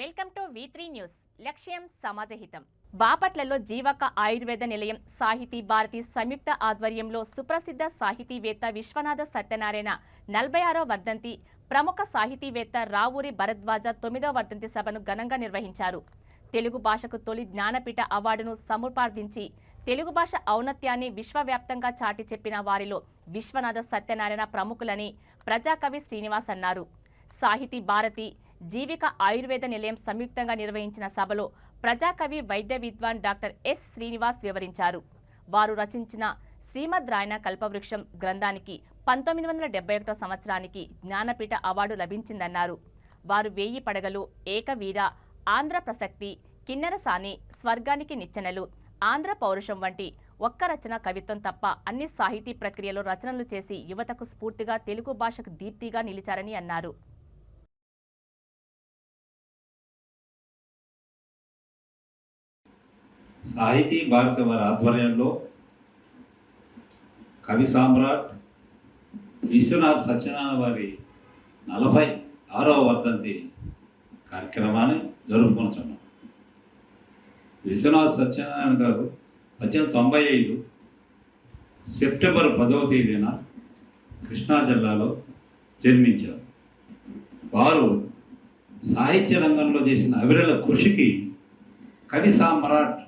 Welcome to V three news. లక్ష్యం సమాజహితం. బాపట్లలో జీవక ఆయుర్వేద నిలయం సాహితీ భారతి సంయుక్త ఆధ్వర్యంలో సుప్రసిద్ధ సాహితీవేత్త విశ్వనాథ సత్యనారాయణ నలభై ఆరో వర్ధంతి ప్రముఖ సాహితీవేత్త రావూరి భరద్వాజ తొమ్మిదో వర్ధంతి సభను ఘనంగా నిర్వహించారు. తెలుగు భాషకు తొలి జ్ఞానపీఠ అవార్డును సముపార్జించి తెలుగు భాష ఔన్నత్యాన్ని విశ్వవ్యాప్తంగా చాటి చెప్పిన వారిలో విశ్వనాథ సత్యనారాయణ ప్రముఖులని ప్రజాకవి శ్రీనివాస్ అన్నారు. సాహితీ భారతి జీవిక ఆయుర్వేద నిలయం సంయుక్తంగా నిర్వహించిన సభలో ప్రజాకవి వైద్య విద్వాన్ డాక్టర్ ఎస్ శ్రీనివాస్ వివరించారు. వారు రచించిన శ్రీమద్ రాయణ కల్పవృక్షం గ్రంథానికి పంతొమ్మిది వందల డెబ్బై ఒకటో సంవత్సరానికి జ్ఞానపీఠ అవార్డు లభించిందన్నారు. వారు వేయి పడగలు ఏకవీర ఆంధ్ర ప్రసక్తి కిన్నెరసాని స్వర్గానికి నిచ్చెనలు ఆంధ్ర పౌరుషం వంటి ఒక్క రచన కవిత్వం తప్ప అన్ని సాహితీ ప్రక్రియలో రచనలు చేసి యువతకు స్ఫూర్తిగా తెలుగు భాషకు దీప్తిగా నిలిచారని అన్నారు. సాహితీ భారత వారి ఆధ్వర్యంలో కవి సామ్రాట్ విశ్వనాథ్ సత్యనారాయణ వారి నలభై ఆరవ వర్ధంతి కార్యక్రమాన్ని జరుపుకుంటున్నాం విశ్వనాథ్ సత్యనారాయణ గారు పద్దెనిమిది తొంభై ఐదు సెప్టెంబర్ పదవ తేదీన కృష్ణా జిల్లాలో జన్మించారు. వారు సాహిత్య రంగంలో చేసిన అవిరళ కృషికి కవి సామ్రాట్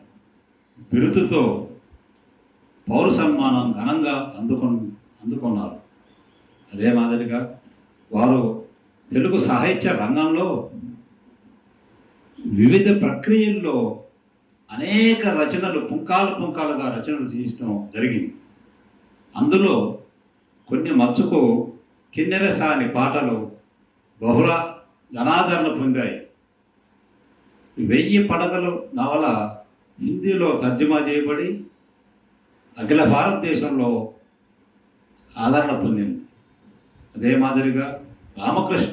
బిరుదుతో పౌర సన్మానం ఘనంగా అందుకు అందుకున్నారు. అదే మాదిరిగా వారు తెలుగు సాహిత్య రంగంలో వివిధ ప్రక్రియల్లో అనేక రచనలు పుంకాలు పుంకాలుగా రచనలు చేయడం జరిగింది. అందులో కొన్ని మచ్చుకు కిన్నెరసాని పాటలు బహుళ జనాదరణ పొందాయి. వెయ్యి పడగలు నవల హిందీలో తర్జుమా చేయబడి అఖిల భారతదేశంలో ఆదరణ పొందింది. అదే మాదిరిగా రామకృష్ణ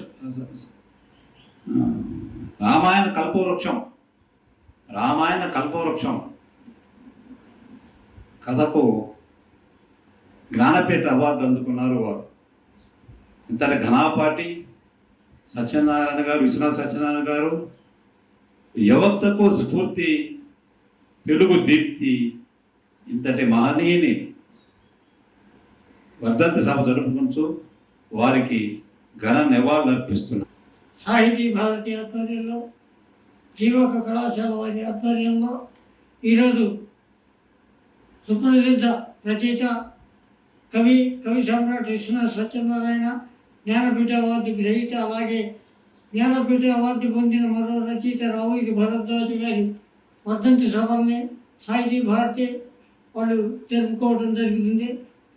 రామాయణ కల్పవృక్షం రామాయణ కల్పవృక్షం కథకు జ్ఞానపీఠ అవార్డు అందుకున్నారు వారు. ఇంతటి ఘనాపాటి సత్యనారాయణ గారు విశ్వనాథ్ సత్యనారాయణ గారు యువతకు స్ఫూర్తి తెలుగు దీప్తి ఇంతటి మహనీయుని వర్ధంతి సభ జరుపుకుంటూ వారికి ఘన నివాళులు అర్పిస్తున్నారు సాహితీ భారతి ఆధ్వర్యంలో జీవక కళాశాల వారి ఆధ్వర్యంలో ఈరోజు సుప్రసిద్ధ రచయిత కవి కవి సమ్రాట్ విశ్వనాథ్ సత్యనారాయణ జ్ఞానపీఠ అవార్డు గ్రహీత అలాగే జ్ఞానపీఠ అవార్డు పొందిన మరో రచయిత రావుకి భరద్వాజు గారి వర్ధంతి సభల్ని సాహితీ భారతి వాళ్ళు జరుపుకోవడం జరుగుతుంది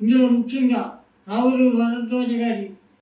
ఇందులో ముఖ్యంగా రావుడి భరద్వాజ గారి